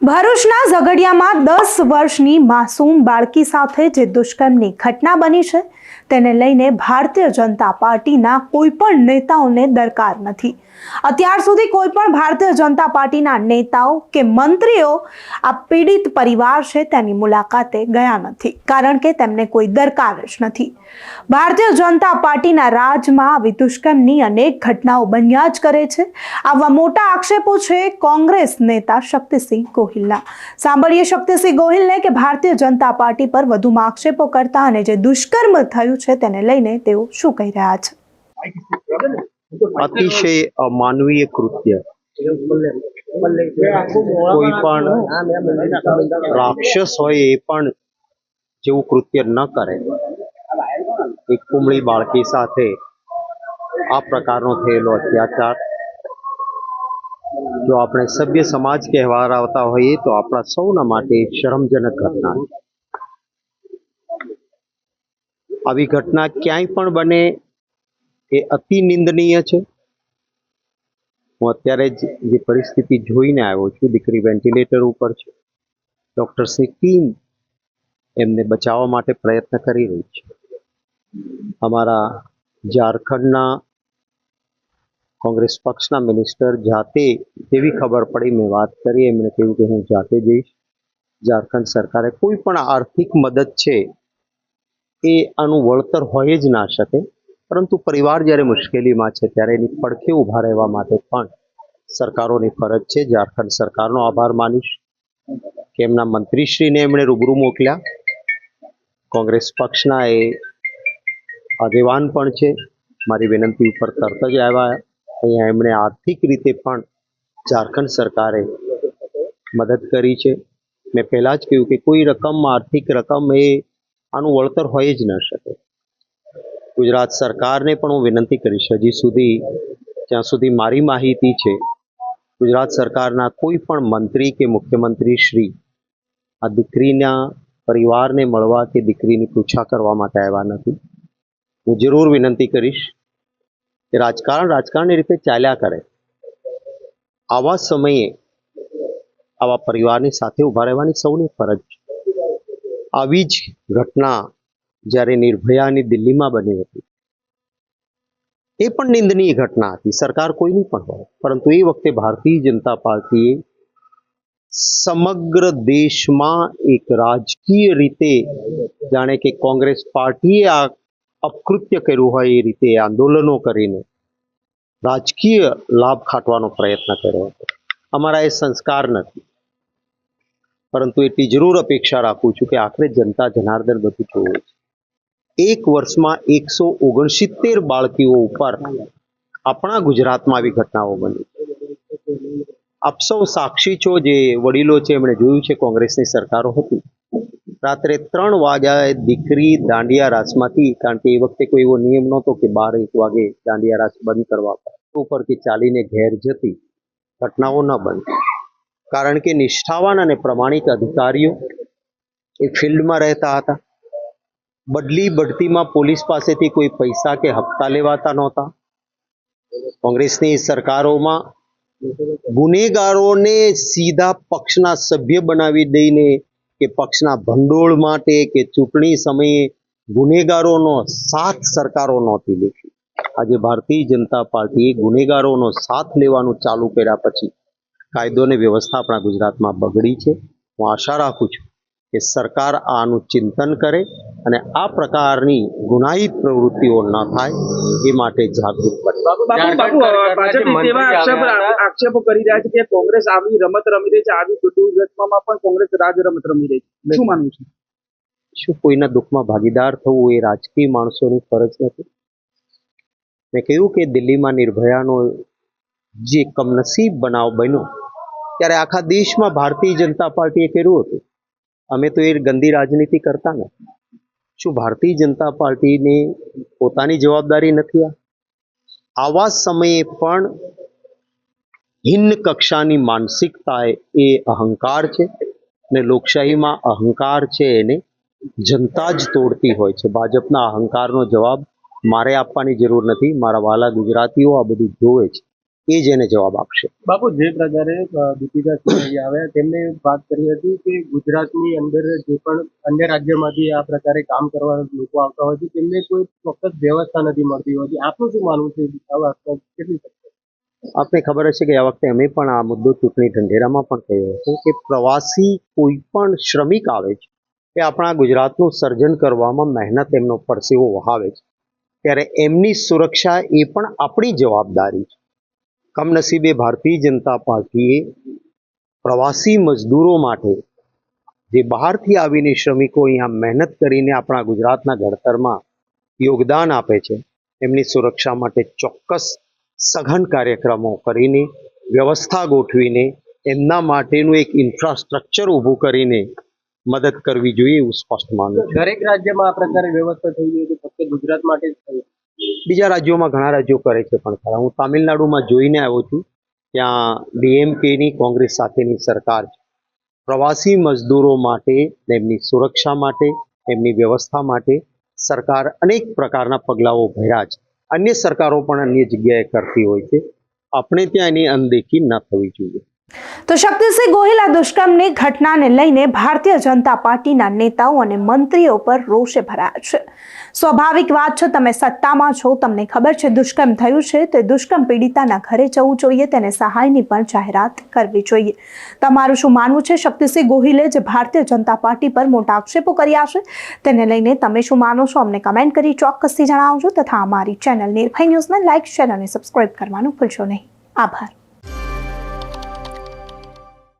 ભરૂચના ઝઘડિયામાં દસ વર્ષની માસૂમ બાળકી સાથે જે દુષ્કર્મની ઘટના બની છે તેને લઈને ભારતીય જનતા પાર્ટીના કોઈ પણ નેતાઓને દરકાર નથી. અત્યાર સુધી કોઈ પણ ભારતીય જનતા પાર્ટીના નેતાઓ કે મંત્રીઓ આ પીડિત પરિવાર છે તેની મુલાકાતે ગયા નથી, કારણ કે તેમને કોઈ દરકાર જ નથી. ભારતીય જનતા પાર્ટીના રાજમાં આવી દુષ્કર્મની અનેક ઘટનાઓ બન્યા જ કરે છે. આવા મોટા આક્ષેપો છે કોંગ્રેસ નેતા શક્તિસિંહ ગોહિલના. સાંભળીએ શક્તિસિંહ ગોહિલને કે ભારતીય જનતા પાર્ટી પર વધુમાં આક્ષેપો કરતા અને જે દુષ્કર્મ થયું છે તેને લઈને તેઓ શું કહી રહ્યા છે? અતિશય અમાનવીય કૃત્ય. કોઈ પણ રાક્ષસ હોય એ પણ જેવું કૃત્ય ન કરે. એક કુમળી બાળકી સાથે આ પ્રકારનો થયેલો અત્યાચાર. જો આપણે સભ્ય સમાજ કહેવા આવતા હોઈએ તો આપણા સૌના માટે શરમજનક ઘટના છે. આવી ઘટના ક્યાંય પણ બને એ અતિ નિંદનીય છે. હું અત્યારે જ પરિસ્થિતિ જોઈને આવ્યો છું, દીકરી વેન્ટિલેટર ઉપર છે. ડૉક્ટર્સની ટીમ એમને બચાવવા માટે પ્રયત્ન કરી રહી છે. અમારા ઝારખંડના કોંગ્રેસ પક્ષના મિનિસ્ટર જાતે તેવી ખબર પડી, મેં વાત કરી, એમણે કહ્યું કે હું જાતે જઈશ. ઝારખંડ સરકારે કોઈ પણ આર્થિક મદદ છે એ આનું વળતર હોય જ ના શકે. પરંતુ પરિવાર જ્યારે મુશ્કેલીમાં છે, ત્યારે એની પડખે ઊભા રહેવા માટે પણ સરકારોની ફરજ છે. ઝારખંડ સરકારનો આભાર માનીશ. કે એમના મંત્રીશ્રીને એમણે રૂબરૂ મોકલ્યા. કોંગ્રેસ પક્ષના એ આગેવાન પણ છે. મારી વિનંતી ઉપર તરત જ આવ્યા. અહીંયા એમણે આર્થિક રીતે પણ ઝારખંડ સરકારે મદદ કરી છે. મેં પહેલાં જ કહ્યું કે કોઈ રકમ, આર્થિક રકમ એ આનું વળતર હોય જ ન શકે. ગુજરાત સરકારને પણ હું વિનંતી કરીશ, હજી સુધી, જ્યાં સુધી મારી માહિતી છે, ગુજરાત સરકારના કોઈ પણ મંત્રી કે મુખ્યમંત્રી શ્રી આ દીકરીના પરિવારને મળવા કે દીકરીની પૂછા કરવા માટે આવ્યા નથી. હું જરૂર વિનંતી કરીશ કે રાજકારણ રાજકારણની રીતે ચાલ્યા કરે. આવા સમયે આવા પરિવારની સાથે ઊભા રહેવાની સૌની ફરજ છે. આવી જ ઘટના જ્યારે નિર્ભયાની દિલ્હીમાં બની હતી. એ પણ નિંદનીય ઘટના હતી. સરકાર કોઈની પણ હોય. પરંતુ એ વખતે ભારતીય જનતા પાર્ટીએ સમગ્ર દેશમાં એક રાજકીય રીતે જાણે કે કોંગ્રેસ પાર્ટીએ આ અપકૃત્ય કર્યું હોય એ રીતે આંદોલનો કરીને રાજકીય લાભ ખાટવાનો પ્રયત્ન કર્યો હતો. અમારા એ સંસ્કાર નથી. પરંતુ એટલી જરૂર અપેક્ષા રાખું છું કે આખરે જનતા જનાર્દન બધું જોવે છે. એક વર્ષમાં એકસો ઓગણસિત્તેર બાળકીઓ ઉપર આપણા ગુજરાતમાં આવી ઘટનાઓ બની. આપ સૌ સાક્ષી છો જે વડીલો છે, એમણે જોયું છે કોંગ્રેસની સરકારો હતી. રાત્રે ત્રણ વાગ્યાએ દીકરી દાંડિયા રાસમાંથી, કારણ કે એ વખતે કોઈ એવો નિયમ નહોતો કે બાર એક વાગે દાંડિયા રાસ બંધ કરવા ઉપર કે ચાલીને ઘેર જતી ઘટનાઓ ન બનતી કારણ કે નિષ્ઠાવાન અને પ્રમાણિક અધિકારીઓ એ ફિલ્ડમાં રહેતા હતા. બદલી બઢતીમાં પોલીસ પાસેથી કોઈ પૈસા કે હપ્તા લેવાતા નહોતા. કોંગ્રેસની સરકારોમાં ગુનેગારોને સીધા પક્ષના સભ્ય બનાવી દઈને કે પક્ષના ભંડોળ માટે કે ચૂંટણી સમયે ગુનેગારોનો સાથ સરકારો નહોતી લેતી આજે ભારતીય જનતા પાર્ટીએ ગુનેગારોનો સાથ લેવાનું ચાલુ કર્યા પછી કાયદો અને વ્યવસ્થા આપણા ગુજરાતમાં બગડી છે. હું આશા રાખું છું કે સરકાર આનું ચિંતન કરે અને આ પ્રકારની ગુનાહિત પ્રવૃત્તિઓ ન થાય એ માટે જાગૃત બને. આક્ષેપો કરી રહ્યા છે કે કોંગ્રેસ આવી રમત રમી રહી છે. આવી દુર્ઘટનામાં પણ કોંગ્રેસ રાજ રમત રમી રહી છે. શું માનવું છે? શું કોઈના દુઃખમાં ભાગીદાર થવું એ રાજકીય માણસોની ફરજ નથી? મેં કહ્યું કે દિલ્હીમાં નિર્ભયાનો જે કમનસીબ બનાવ બન્યો ત્યારે આખા દેશમાં ભારતીય જનતા પાર્ટીએ કર્યું હતું. અમે તો એ ગંદી રાજનીતિ કરતા ને. શું ભારતીય જનતા પાર્ટીની પોતાની જવાબદારી નથી આવા સમયે પણ હિન્ન કક્ષાની માનસિકતા એ અહંકાર છે ને લોકશાહીમાં અહંકાર છે એને જનતા જ તોડતી હોય છે. ભાજપના અહંકારનો જવાબ મારે આપવાની જરૂર નથી. મારા વાલા ગુજરાતીઓ આ બધું જોવે છે. એ જ એને જવાબ આપશે. બાપુ જે પ્રકારે દીપિકા સિંહ આવ્યા તેમણે વાત કરી હતી કે ગુજરાતની અંદર જે પણ અન્ય રાજ્યમાંથી આ પ્રકારે કામ કરવા લોકો આવતા હોય છે તેમને કોઈ ચોક્કસ વ્યવસ્થા નથી મળતી હોતી. આપનું શું માનવું છે? કેટલી? આપને ખબર હશે કે આ વખતે અમે પણ આ મુદ્દો ચૂંટણી ઢંઢેરામાં પણ કહ્યો હતો કે પ્રવાસી કોઈ પણ શ્રમિક આવે છે એ આપણા ગુજરાતનું સર્જન કરવામાં મહેનત એમનો પરસેવો વહાવે છે. ત્યારે એમની સુરક્ષા એ પણ આપણી જવાબદારી છે. કમનસીબે ભારતીય જનતા પાર્ટીએ પ્રવાસી મજદૂરો માટે જે બહારથી આવીને શ્રમિકો અહીંયા મહેનત કરીને આપણા ગુજરાતના ઘડતરમાં યોગદાન આપે છે, એમની સુરક્ષા માટે ચોક્કસ સઘન કાર્યક્રમો કરીને, વ્યવસ્થા ગોઠવીને, એમના માટેનું એક ઇન્ફ્રાસ્ટ્રક્ચર ઊભું કરીને મદદ કરવી જોઈએ એવું સ્પષ્ટ માનું દરેક રાજ્યમાં આ પ્રકારે વ્યવસ્થા થઈ ગઈ ફક્ત ગુજરાત માટે જ બીજા રાજ્યોમાં ઘણા રાજ્યો કરે છે પણ ખરા. હું તામિલનાડુમાં જોઈને આવ્યો છું. ત્યાં ડીએમકેની કોંગ્રેસ સાથેની સરકાર છે. પ્રવાસી મજદૂરો માટે, તેમની સુરક્ષા માટે, તેમની વ્યવસ્થા માટે સરકાર અનેક પ્રકારના પગલાઓ ભર્યા છે. અન્ય સરકારો પણ અન્ય જગ્યાએ કરતી હોય છે. આપણે ત્યાં એની અનદેખી ન થવી જોઈએ. તો શક્તિસિંહ ગોહિલ આ દુષ્કર્મની ઘટનાને લઈને ભારતીય જનતા પાર્ટીના નેતાઓ અને મંત્રીઓ પર રોષે ભરાયા છે. સ્વાભાવિક વાત છે, તમે સત્તામાં છો, તમને ખબર છે, દુષ્કર્મ થયું છે, તો દુષ્કર્મ પીડિતાના ઘરે જવું જોઈએ, તેને સહાયની પણ જાહેરાત કરવી જોઈએ. તમારું શું માનવું છે શક્તિસિંહ ગોહિલે જે ભારતીય જનતા પાર્ટી પર મોટા આક્ષેપો કર્યા છે? તેને લઈને તમે શું માનો છો? અમને કમેન્ટ કરી ચોક્કસથી જણાવજો તથા અમારી ચેનલ નિર્ભય ન્યૂઝને લાઇક, શેર અને સબસ્ક્રાઇબ કરવાનું ભૂલશો નહીં. આભાર.